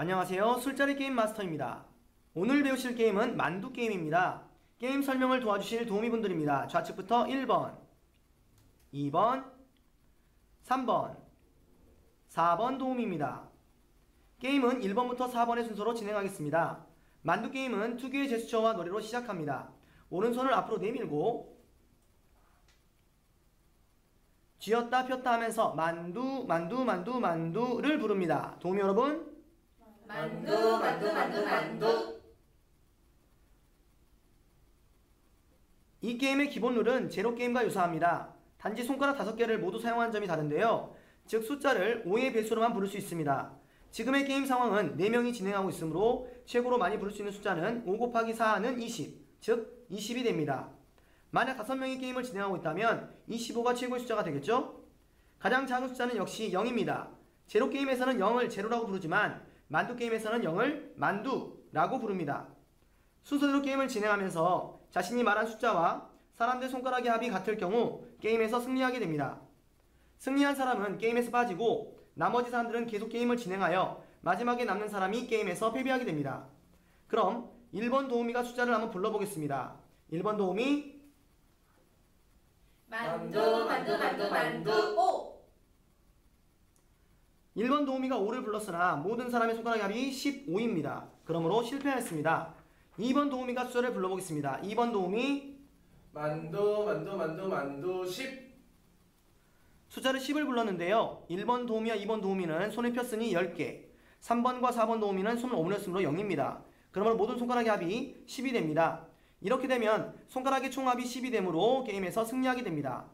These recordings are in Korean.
안녕하세요. 술자리 게임 마스터입니다. 오늘 배우실 게임은 만두 게임입니다. 게임 설명을 도와주실 도우미분들입니다. 좌측부터 1번, 2번, 3번, 4번 도우미입니다. 게임은 1번부터 4번의 순서로 진행하겠습니다. 만두 게임은 특유의 제스처와 노래로 시작합니다. 오른손을 앞으로 내밀고 쥐었다 폈다 하면서 만두 만두 만두 만두를 부릅니다. 도우미 여러분 만두 이 게임의 기본 룰은 제로 게임과 유사합니다. 단지 손가락 5개를 모두 사용하는 점이 다른데요. 즉 숫자를 5의 배수로만 부를 수 있습니다. 지금의 게임 상황은 4명이 진행하고 있으므로 최고로 많이 부를 수 있는 숫자는 5 곱하기 4는 20, 즉 20이 됩니다. 만약 5명이 게임을 진행하고 있다면 25가 최고의 숫자가 되겠죠? 가장 작은 숫자는 역시 0입니다. 제로 게임에서는 0을 제로라고 부르지만 만두 게임에서는 0을 만두라고 부릅니다. 순서대로 게임을 진행하면서 자신이 말한 숫자와 사람들 손가락의 합이 같을 경우 게임에서 승리하게 됩니다. 승리한 사람은 게임에서 빠지고 나머지 사람들은 계속 게임을 진행하여 마지막에 남는 사람이 게임에서 패배하게 됩니다. 그럼 1번 도우미가 숫자를 한번 불러보겠습니다. 1번 도우미 만두 만두 만두 만두 오 1번 도우미가 5를 불렀으나 모든 사람의 손가락 합이 15입니다. 그러므로 실패하였습니다. 2번 도우미가 숫자를 불러보겠습니다. 2번 도우미 만두 만두 만두 만두 10 숫자를 10을 불렀는데요. 1번 도우미와 2번 도우미는 손을 폈으니 10개, 3번과 4번 도우미는 손을 오므렸으므로 0입니다. 그러므로 모든 손가락의 합이 10이 됩니다. 이렇게 되면 손가락의 총합이 10이 되므로 게임에서 승리하게 됩니다.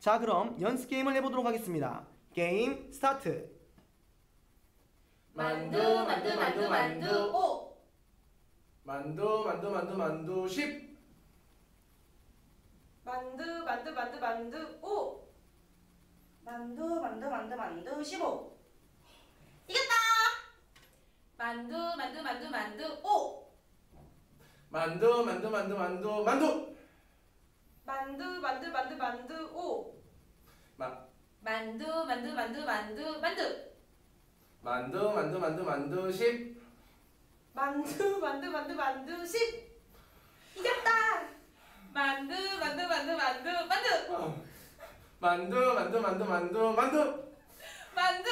자 그럼 연습 게임을 해보도록 하겠습니다. 게임 스타트! 만두 만두 만두 만두 오 만두 만두 만두 만두 10 만두 만두 만두 만두 오 만두 만두 만두 만두 15 이겼다 만두 만두 만두 만두 오 만두 만두 만두 만두 만두 만두 만두 만두 만두 오 마, 만두 만두 만두 만두 만두 만두 만두 만두 만두 10 만두 만두 만두 만두 10 이겼다 만두 만두 만두 만두 만두 어. 만두 만두 만두 만두 만두 만두 만두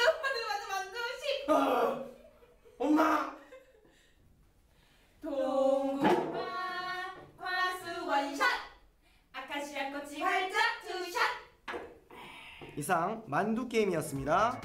만두 만두 십 어. 엄마 이상 만두 게임이었습니다.